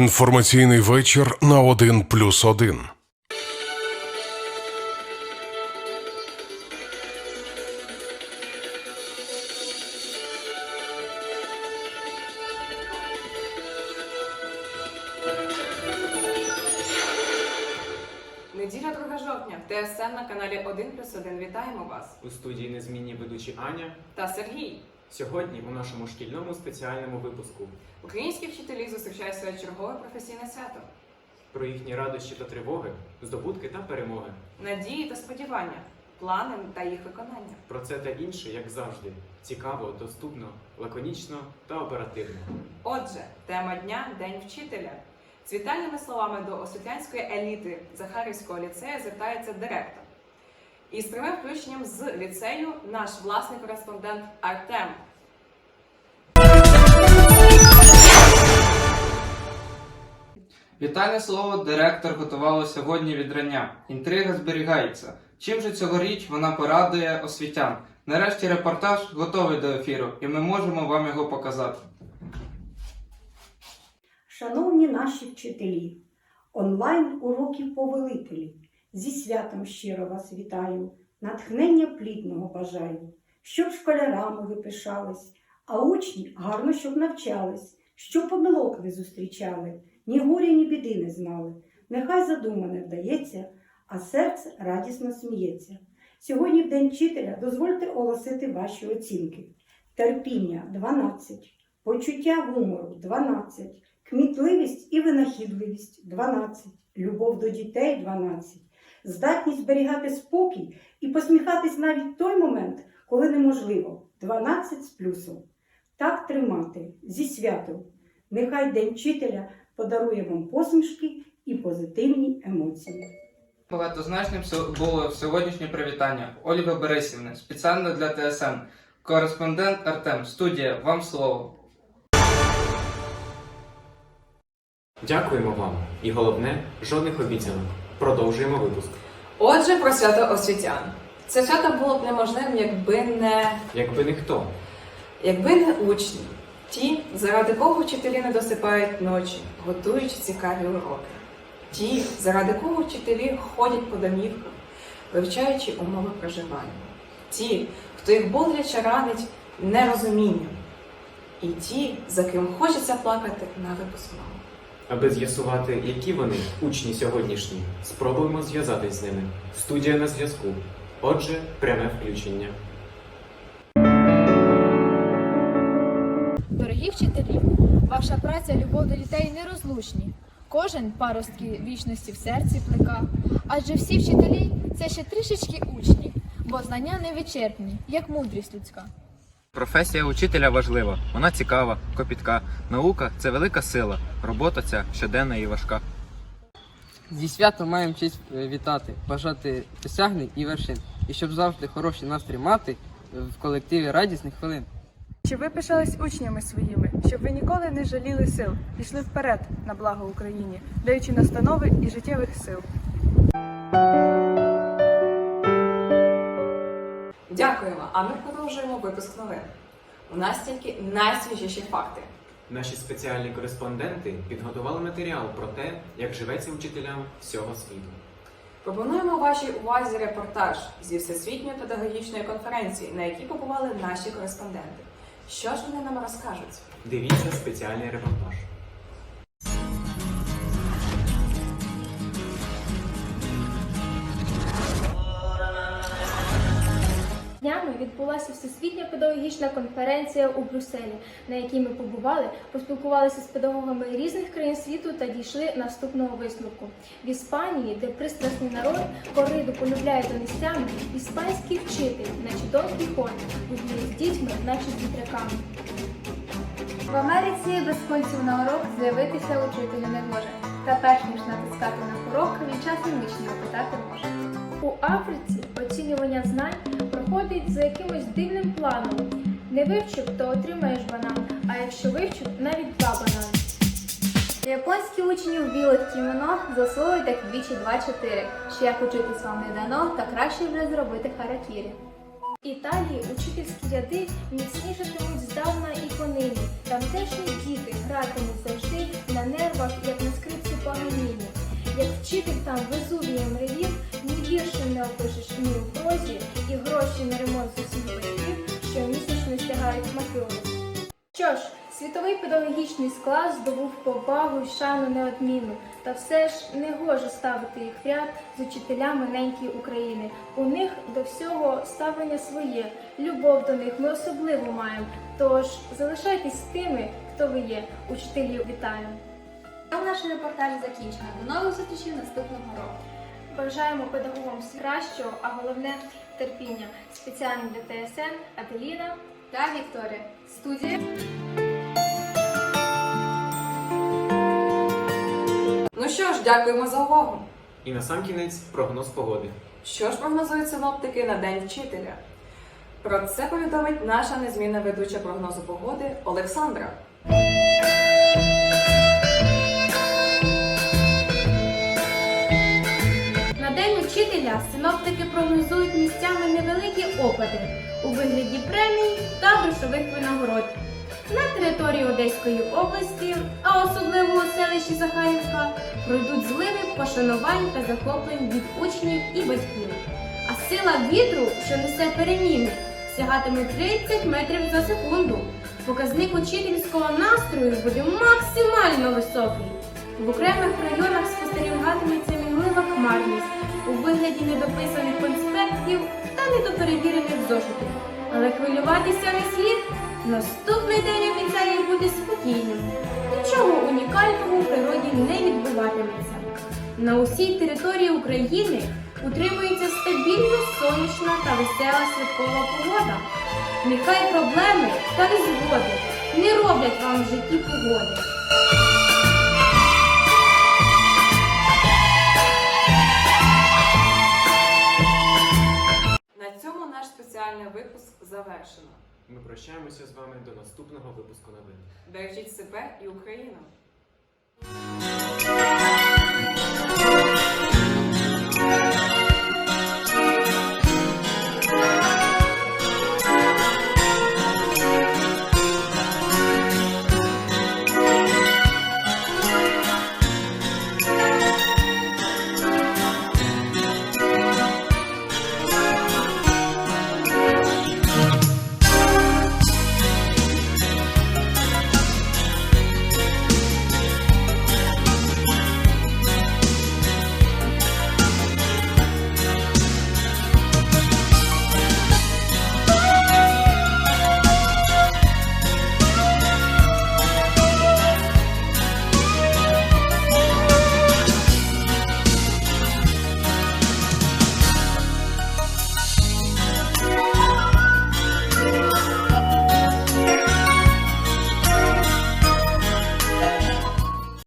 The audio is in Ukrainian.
Інформаційний вечір на 1 плюс 1. Неділя 2 жовтня. ТСН на каналі 1 плюс 1. Вітаємо вас. У студії незмінні ведучі Аня. Та Сергій. Сьогодні у нашому шкільному спеціальному випуску Українські вчителі зустрічають своє чергове професійне свято. про їхні радощі та тривоги, здобутки та перемоги. Надії та сподівання, плани та їх виконання. Про це та інше, як завжди, цікаво, доступно, лаконічно та оперативно. Отже, тема дня День вчителя. З вітальними словами до освітянської еліти Захарівського ліцею звертається директор. І з прямим включенням з ліцею наш власний кореспондент Артем. Вітальне слово директор готувало сьогодні від рання. Інтрига зберігається. Чим же цьогоріч вона порадує освітян? Нарешті репортаж готовий до ефіру, і ми можемо вам його показати. Шановні наші вчителі, онлайн уроків повелителі, зі святом щиро вас вітаю, натхнення плідного бажаю, щоб школярами ви пишались, а учні гарно щоб навчались, щоб помилок не зустрічали, ні горя, ні біди не знали. Нехай задумане вдається, а серце радісно сміється. Сьогодні, в День вчителя, дозвольте оголосити ваші оцінки. Терпіння 12, почуття гумору 12, кмітливість і винахідливість 12, любов до дітей 12, здатність зберігати спокій і посміхатись навіть в той момент, коли неможливо 12 з плюсом. Так тримати зі святом. Нехай День вчителя подарує вам посмішки і позитивні емоції. Багатозначним було сьогоднішнє привітання Ольга Борисівна, спеціально для ТСН. Кореспондент Артем, студія, вам слово. Дякуємо вам. І головне, жодних обіцянок. Продовжуємо випуск. Отже, про свято освітян. Це свято було б неможливим, якби не Якби не хто. Якби не учні, ті, заради кого вчителі не досипають ночі, готуючи цікаві уроки, ті, заради кого вчителі ходять по домівках, вивчаючи умови проживання, ті, хто їх боляче ранить нерозумінням, і ті, за ким хочеться плакати на випускному. Аби з'ясувати, які вони, учні сьогоднішні, спробуємо зв'язатись з ними. Студія на зв'язку. Отже, пряме включення. Дорогі вчителі, ваша праця, любов до дітей нерозлучні. Кожен паростки вічності в серці плека. Адже всі вчителі це ще трішечки учні, бо знання невичерпні, як мудрість людська. Професія учителя важлива, вона цікава, копітка. Наука це велика сила, робота ця щоденна і важка. Зі святом маємо честь е, вітати, бажати досягнень і вершин. І щоб завжди хороший настрій мати е, в колективі радісних хвилин. Щоб ви пишались учнями своїми, щоб ви ніколи не жаліли сил, пішли вперед на благо Україні, даючи настанови і життєвих сил. А ми продовжуємо випуск новин. У нас тільки найсвіжіші факти. Наші спеціальні кореспонденти підготували матеріал про те, як живеться учителям всього світу. Пропонуємо вашій увазі репортаж зі всесвітньої педагогічної конференції, на якій побували наші кореспонденти. Що ж вони нам розкажуть? Дивіться спеціальний репортаж. Відбулася всесвітня педагогічна конференція у Брюсселі, на якій ми побували, поспілкувалися з педагогами різних країн світу та дійшли наступного висновку. В Іспанії, де пристрасний народ кориду полюбляє донестями, іспанський вчитель, наче Дон Кіхон, гуляє з дітьми, наче з вітряками. В Америці без пальців на урок з'явитися учителю не може. Та перш ніж натискати на курок, він часом нічого питати може. У Африці оцінювання знань проходить за якимось дивним планом. Не вивчив, то отримаєш банан, а якщо вивчив, навіть два банани. Японські учні в білих кімоно засвоюють як двічі 2-4, що як учитись вам не дано, та краще вже зробити харакірі. Італії учительські ряди міцнішатимуть здавна і понині. Тамтешні діти гратимуть завжди на нервах, як вчитель там везувієм ревів, ні віршем не опишеш, ні у прозі, і гроші на ремонт з усіх батьків щомісячно стягають мафіози. Що ж, світовий педагогічний склад здобув повагу й шану неодмінну, та все ж не гоже ставити їх в ряд з учителями неньки України. У них до всього ставлення своє, любов до них ми особливо маємо. Тож залишайтесь тими, хто ви є. Учителів вітаю! Там наш репортаж закінчено. До нових зустрічей наступного року. Бажаємо педагогам кращого, а головне терпіння. Спеціально для ТСН Аделіна. Та Вікторія. Студія. Ну що ж, дякуємо за увагу. І на сам кінець прогноз погоди. Що ж прогнозують синоптики на День вчителя? Про це повідомить наша незмінна ведуча прогнозу погоди Олександра. Учителя синоптики прогнозують місцями невеликі опади у вигляді премій та грошових винагород. На території Одеської області, а особливо у селищі Захарівка, пройдуть зливи пошанувань та захоплень від учнів і батьків. А сила вітру, що несе переміни, сягатиме 30 метрів за секунду. Показник учительського настрою буде максимально високий. В окремих районах спостерігатиметься мінлива хмарність у вигляді недописаних конспектів та недоперевірених зошитів. Але хвилюватися не слід. Наступний день обіцяє бути спокійним. Нічого унікального у природі не відбуватиметься. На усій території України утримується стабільна сонячна та весела святкова погода. Нехай проблеми та незгоди не роблять вам в житті погоди. Завершено. Ми прощаємося з вами до наступного випуску новин. Бережіть себе і Україну!